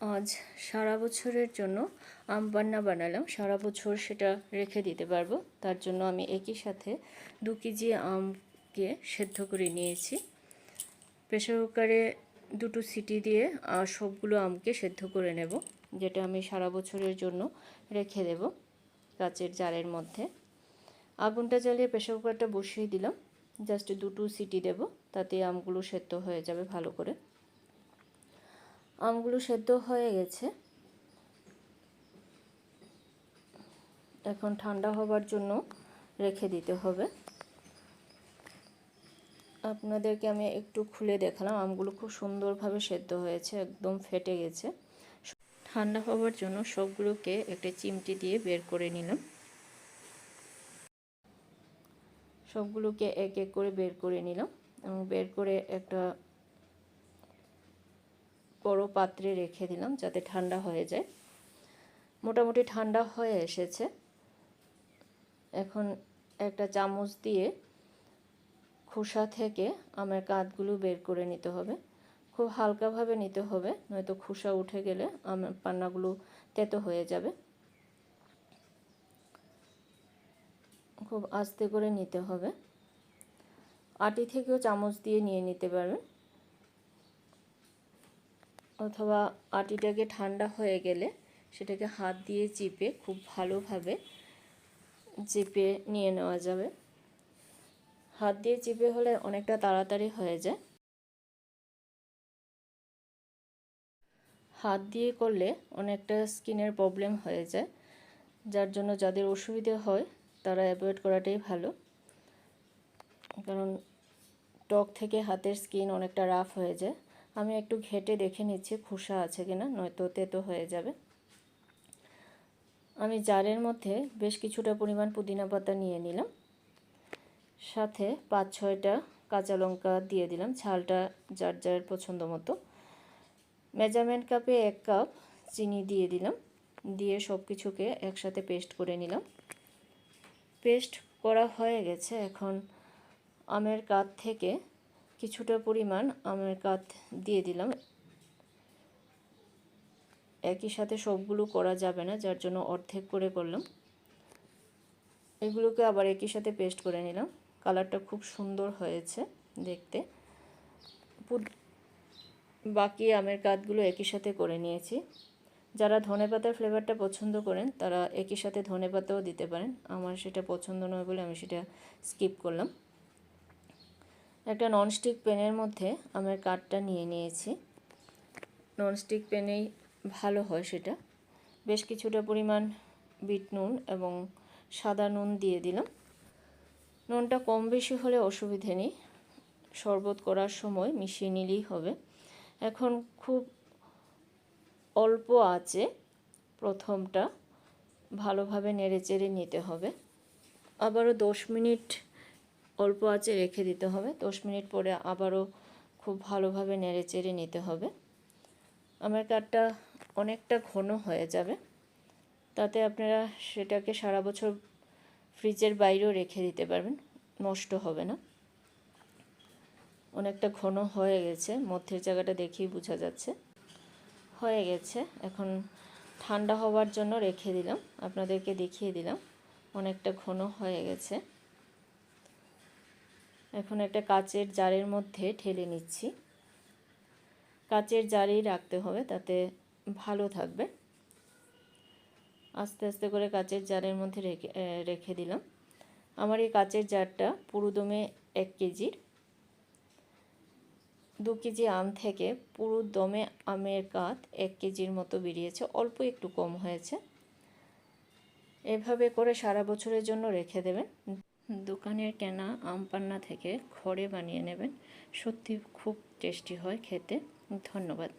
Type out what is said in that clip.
আজ সারা বছরের জন্য আম পান্না বানালাম। সারা বছর সেটা রেখে দিতে পারব। তার জন্য আমি একই সাথে দু কেজি আমকে সেদ্ধ করে নিয়েছি। প্রেশার কুকারে দুটো সিটি দিয়ে সবগুলো আমকে সেদ্ধ করে নেব, যেটা আমি সারা বছরের জন্য রেখে দেব কাচের জারের মধ্যে। আগুনটা জ্বালিয়ে প্রেশার কুকারটা বসিয়ে দিলাম। জাস্ট দুটো সিটি দেব, তাতে আমগুলো সেদ্ধ হয়ে যাবে ভালো করে। আমগুলো সেদ্ধ হয়ে গেছে। এখন ঠান্ডা হবার জন্য রেখে দিতে হবে। আপনাদেরকে আমি একটু খুলে দেখালাম, আমগুলো খুব সুন্দরভাবে সেদ্ধ হয়েছে, একদম ফেটে গেছে। ঠান্ডা হবার জন্য সবগুলোকে একটা চিমটি দিয়ে বের করে নিলাম। সবগুলোকে এক এক করে বের করে নিলাম এবং বের করে একটা বড় পাত্রে রেখে দিলাম যাতে ঠান্ডা হয়ে যায়। মোটামুটি ঠান্ডা হয়ে এসেছে। এখন একটা চামচ দিয়ে খোসা থেকে আমের কাঁধগুলো বের করে নিতে হবে। খুব হালকাভাবে নিতে হবে, নয়তো খোসা উঠে গেলে আমের পান্নাগুলো তেতো হয়ে যাবে। খুব আস্তে করে নিতে হবে। আটি থেকেও চামচ দিয়ে নিয়ে নিতে পারবেন। অথবা আটিটাকে ঠান্ডা হয়ে গেলে সেটাকে হাত দিয়ে চিপে খুব ভালোভাবে চেপে নিয়ে নেওয়া যাবে। হাত দিয়ে চিপে হলে অনেকটা তাড়াতাড়ি হয়ে যায়। হাত দিয়ে করলে অনেকটা স্কিনের প্রবলেম হয়ে যায়, যার জন্য যাদের অসুবিধে হয় তারা অ্যাভয়েড করাটাই ভালো। কারণ টক থেকে হাতের স্কিন অনেকটা রাফ হয়ে যায়। আমি একটু ঘেটে দেখে নিচ্ছি খোসা আছে কিনা, নয়তো তেতো হয়ে যাবে। আমি জারের মধ্যে বেশ কিছুটা পরিমাণ পুদিনা পাতা নিয়ে নিলাম। সাথে পাঁচ ছয়টা কাঁচা লঙ্কা দিয়ে দিলাম, ঝালটা যার যার পছন্দ মতো। মেজারমেন্ট কাপে এক কাপ চিনি দিয়ে দিলাম, দিয়ে সব কিছুকে একসাথে পেস্ট করে নিলাম। পেস্ট করা হয়ে গেছে, এখন আমের কাত থেকে কিছুটা পরিমাণ আমের কাত দিয়ে দিলাম। একই সাথে সবগুলো করা যাবে না, যার জন্য অর্ধেক করে করলাম। এগুলোকে আবার একই সাথে পেস্ট করে নিলাম। কালারটা খুব সুন্দর হয়েছে দেখতে। বাকি আমের কাতগুলো একই সাথে করে নিয়েছি। যারা ধনে পাতার ফ্লেভারটা পছন্দ করেন, তারা একই সাথে ধনে পাতাও দিতে পারেন। আমার সেটা পছন্দ নয় বলে আমি সেটা স্কিপ করলাম। একটা ননস্টিক পেনের মধ্যে আমের কাঠটা নিয়ে নিয়েছি। ননস্টিক পেনেই ভালো হয় সেটা। বেশ কিছুটা পরিমাণ বিট নুন এবং সাদা নুন দিয়ে দিলাম। নুনটা কম বেশি হলে অসুবিধে নেই। শরবত করার সময় মিশিয়ে নিলেই হবে। এখন খুব অল্প আছে প্রথমটা ভালোভাবে নেড়ে চেড়ে নিতে হবে। আবারও দশ মিনিট অল্প আঁচে রেখে দিতে হবে। দশ মিনিট পরে আবারও খুব ভালোভাবে নেড়ে চেড়ে নিতে হবে। আমার কাঠটা অনেকটা ঘন হয়ে যাবে। তাতে আপনারা সেটাকে সারা বছর ফ্রিজের বাইরেও রেখে দিতে পারবেন, নষ্ট হবে না। অনেকটা ঘন হয়ে গেছে, মধ্যের জায়গাটা দেখেই বোঝা যাচ্ছে। হয়ে গেছে, এখন ঠান্ডা হওয়ার জন্য রেখে দিলাম, আপনাদেরকে দেখিয়ে দিলাম, অনেকটা ঘন হয়ে গেছে। এখন একটা কাচের জারের মধ্যে ঠেলে নিচ্ছি। কাচের জারেই রাখতে হবে তাতে ভালো থাকবে। আস্তে আস্তে করে কাচের জারের মধ্যে রেখে রেখে দিলাম। আমার এই কাচের জারটা পুরো দমে এক কেজির। দু কেজি আম থেকে পুরো দমে আমের কাত এক কেজির মতো বেরিয়েছে, অল্প একটু কম হয়েছে। এভাবে করে সারা বছরের জন্য রেখে দেবেন। দোকানের কেনা আমপান্না থেকে খড়ে বানিয়ে নেবেন। সত্যি খুব টেস্টি হয় খেতে। ধন্যবাদ।